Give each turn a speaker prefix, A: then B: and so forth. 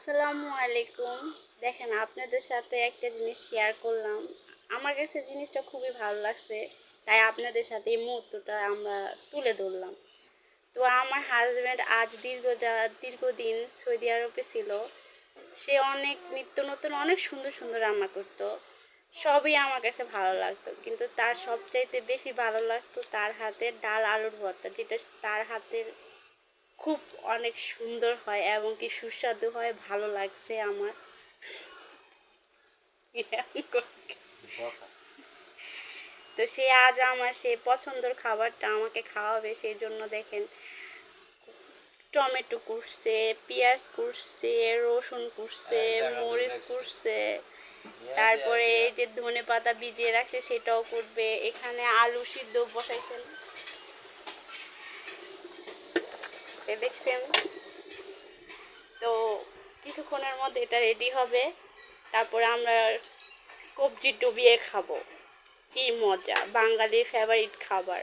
A: আসসালামু আলাইকুম। দেখেন, আপনাদের সাথে একটা জিনিস শেয়ার করলাম। আমার কাছে জিনিসটা খুবই ভালো লাগছে, তাই আপনাদের সাথে এই মুহূর্তটা আমরা তুলে ধরলাম। তো আমার হাজব্যান্ড আজ দীর্ঘ দীর্ঘদিন সৌদি আরবে ছিল। সে অনেক নিত্য নতুন, অনেক সুন্দর সুন্দর রান্না করতো। সবই আমার কাছে ভালো লাগতো, কিন্তু তার সবচাইতে বেশি ভালো লাগতো তার হাতের ডাল আলুর ভর্তা, যেটা তার হাতের খুব অনেক সুন্দর হয় এবং কি সুস্বাদু হয় ভালো লাগছে আমার। তো সে আজ আমার সে পছন্দের খাবারটা আমাকে খাওয়াবে সেই জন্য দেখেন টমেটো কুটছে পেঁয়াজ কুটছে রসুন কুটছে মরিচ কুটছে তারপরে এই যে ধনে পাতা ভিজিয়ে রাখছে সেটাও করবে এখানে আলু সিদ্ধ বসাইছেন। এ দেখছেন। তো কিছুক্ষণের মধ্যে এটা রেডি হবে। তারপরে আমরা কবজি ডুবিয়ে খাব। কি মজা, বাঙালির ফেভারিট খাবার।